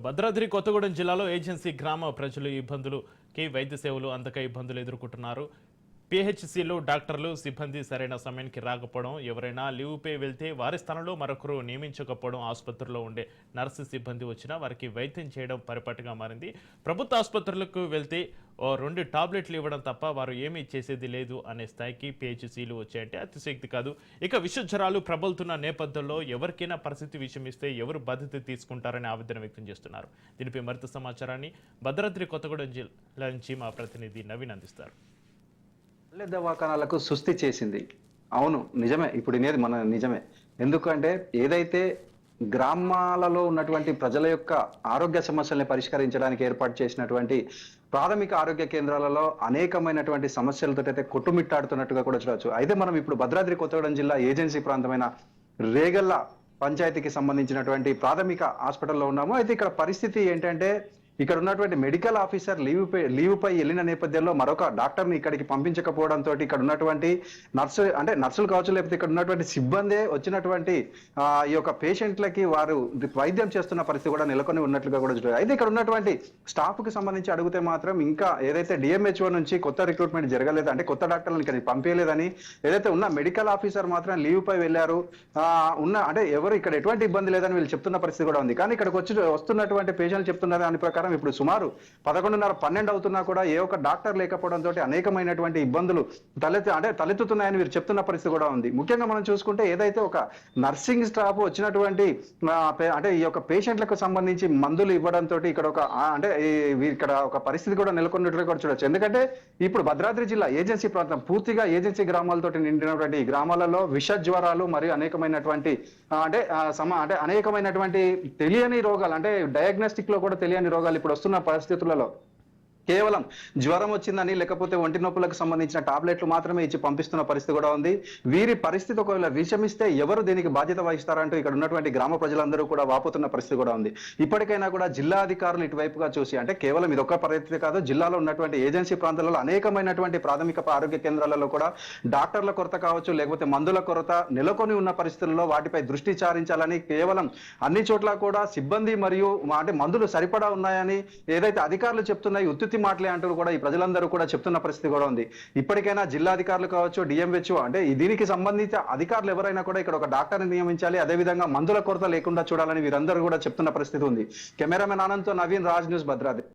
భద్రాద్రి కొత్తగూడెం జిల్లాలో ఏజెన్సీ గ్రామ ప్రజలు ఇబ్బందులుకి వైద్య సేవలు అందక ఇబ్బందులు ఎదుర్కొంటున్నారు. పిహెచ్సిలో డాక్టర్లు సిబ్బంది సరైన సమయానికి రాకపోవడం ఎవరైనా లీవ్పై వెళ్తే వారి స్థానంలో మరొకరు నియమించకపోవడం ఆసుపత్రిలో ఉండే నర్సు సిబ్బంది వచ్చినా వారికి వైద్యం చేయడం పరిపాటిగా మారింది. ప్రభుత్వ ఆసుపత్రులకు వెళ్తే ఓ రెండు టాబ్లెట్లు ఇవ్వడం తప్ప వారు ఏమీ చేసేది లేదు అనే స్థాయికి పిహెచ్సిలు వచ్చాయంటే అతిశక్తి కాదు. ఇక విశ్వజ్వరాలు ప్రబలుతున్న నేపథ్యంలో ఎవరికైనా పరిస్థితి విషయం ఇస్తే ఎవరు బాధ్యత తీసుకుంటారని ఆవేదన వ్యక్తం చేస్తున్నారు. దీనిపై మరింత సమాచారాన్ని భద్రాద్రి కొత్తగూడెం జిల్లా నుంచి మా ప్రతినిధి నవీన్ అందిస్తారు. దవాఖానాలకు సుస్థి చేసింది. అవును నిజమే. ఇప్పుడు ఇనేది మన నిజమే. ఎందుకంటే ఏదైతే గ్రామాలలో ఉన్నటువంటి ప్రజల యొక్క ఆరోగ్య సమస్యల్ని పరిష్కరించడానికి ఏర్పాటు చేసినటువంటి ప్రాథమిక ఆరోగ్య కేంద్రాలలో అనేకమైనటువంటి సమస్యలతో అయితే కొట్టుమిట్టాడుతున్నట్టుగా కూడా చూడవచ్చు. అయితే మనం ఇప్పుడు భద్రాద్రి కొత్తగూడెం జిల్లా ఏజెన్సీ ప్రాంతమైన రేగల్ల పంచాయతీకి సంబంధించినటువంటి ప్రాథమిక హాస్పిటల్లో ఉన్నాము. అయితే ఇక్కడ పరిస్థితి ఏంటంటే ఇక్కడ ఉన్నటువంటి మెడికల్ ఆఫీసర్ లీవ్ లీవ్ పై వెళ్ళిన నేపథ్యంలో మరొక డాక్టర్ని ఇక్కడికి పంపించకపోవడంతో ఇక్కడ ఉన్నటువంటి నర్సు అంటే నర్సులు కావచ్చు లేకపోతే ఇక్కడ ఉన్నటువంటి సిబ్బందే వచ్చినటువంటి ఈ యొక్క పేషెంట్లకి వారు వైద్యం చేస్తున్న పరిస్థితి కూడా నెలకొని ఉన్నట్లుగా కూడా చూడాలి అయితే ఇక్కడ ఉన్నటువంటి స్టాఫ్కి సంబంధించి అడిగితే మాత్రం ఇంకా ఏదైతే డిఎంహెచ్ఓ నుంచి కొత్త రిక్రూట్మెంట్ జరగలేదు అంటే కొత్త డాక్టర్లను ఇక్కడ పంపించలేదని ఏదైతే ఉన్న మెడికల్ ఆఫీసర్ మాత్రం లీవ్ పై వెళ్ళారు ఉన్న అంటే ఎవరు ఇక్కడ ఎటువంటి ఇబ్బంది లేదని వీళ్ళు చెప్తున్న పరిస్థితి కూడా ఉంది. కానీ ఇక్కడికి వచ్చి వస్తున్నటువంటి పేషెంట్లు చెప్తున్న దాని ప్రకారం ఇప్పుడు సుమారు పదకొండున్నర పన్నెండు అవుతున్నా కూడా ఏ ఒక్క డాక్టర్ లేకపోవడంతో అనేకమైనటువంటి ఇబ్బందులు తలెత్తి అంటే తలెత్తుతున్నాయని వీరు చెప్తున్న పరిస్థితి కూడా ఉంది. ముఖ్యంగా మనం చూసుకుంటే ఏదైతే ఒక నర్సింగ్ స్టాఫ్ వచ్చినటువంటి అంటే ఈ యొక్క పేషెంట్లకు సంబంధించి మందులు ఇవ్వడంతో ఇక్కడ ఒక అంటే ఇక్కడ ఒక పరిస్థితి కూడా నెలకొన్నట్లు కూడా చూడొచ్చు. ఎందుకంటే ఇప్పుడు భద్రాద్రి జిల్లా ఏజెన్సీ ప్రాంతం పూర్తిగా ఏజెన్సీ గ్రామాలతో నిండినటువంటి ఈ గ్రామాలలో విష జ్వరాలు మరియు అనేకమైనటువంటి అంటే సమ అంటే అనేకమైనటువంటి తెలియని రోగాలు అంటే డయాగ్నోస్టిక్లో కూడా తెలియని రోగాలు ఇప్పుడు వస్తున్న పరిస్థితులలో కేవలం జ్వరం వచ్చిందని లేకపోతే ఒంటి నొప్పులకు సంబంధించిన టాబ్లెట్లు మాత్రమే ఇచ్చి పంపిస్తున్న పరిస్థితి కూడా ఉంది. వీరి పరిస్థితి ఒకవేళ విషమిస్తే ఎవరు దీనికి బాధ్యత వహిస్తారంటూ ఇక్కడ ఉన్నటువంటి గ్రామ ప్రజలందరూ కూడా వాపోతున్న పరిస్థితి కూడా ఉంది. ఇప్పటికైనా కూడా జిల్లా అధికారులు ఇటువైపుగా చూసి అంటే కేవలం ఇది ఒక పరిస్థితి కాదు జిల్లాలో ఉన్నటువంటి ఏజెన్సీ ప్రాంతాలలో అనేకమైనటువంటి ప్రాథమిక ఆరోగ్య కేంద్రాలలో కూడా డాక్టర్ల కొరత కావచ్చు లేకపోతే మందుల కొరత నెలకొని ఉన్న పరిస్థితుల్లో వాటిపై దృష్టి సారించాలని కేవలం అన్ని చోట్ల కూడా సిబ్బంది మరియు అంటే మందులు సరిపడా ఉన్నాయని ఏదైతే అధికారులు చెప్తున్నాయి ఉత్తుత్తి మాటలే అంటూ కూడా ఈ ప్రజలందరూ కూడా చెప్తున్న పరిస్థితి కూడా ఉంది. ఇప్పటికైనా జిల్లా అధికారులు కావచ్చు డిఎంహెచ్ఓ అంటే దీనికి సంబంధిత అధికారులు ఎవరైనా కూడా ఇక్కడ ఒక డాక్టర్ని నియమించాలి. అదేవిధంగా మందుల కొరత లేకుండా చూడాలని వీరందరూ కూడా చెప్తున్న పరిస్థితి ఉంది. కెమెరామెన్ ఆనంద్తో నవీన్ రాజ్ న్యూస్ భద్రాద్రి.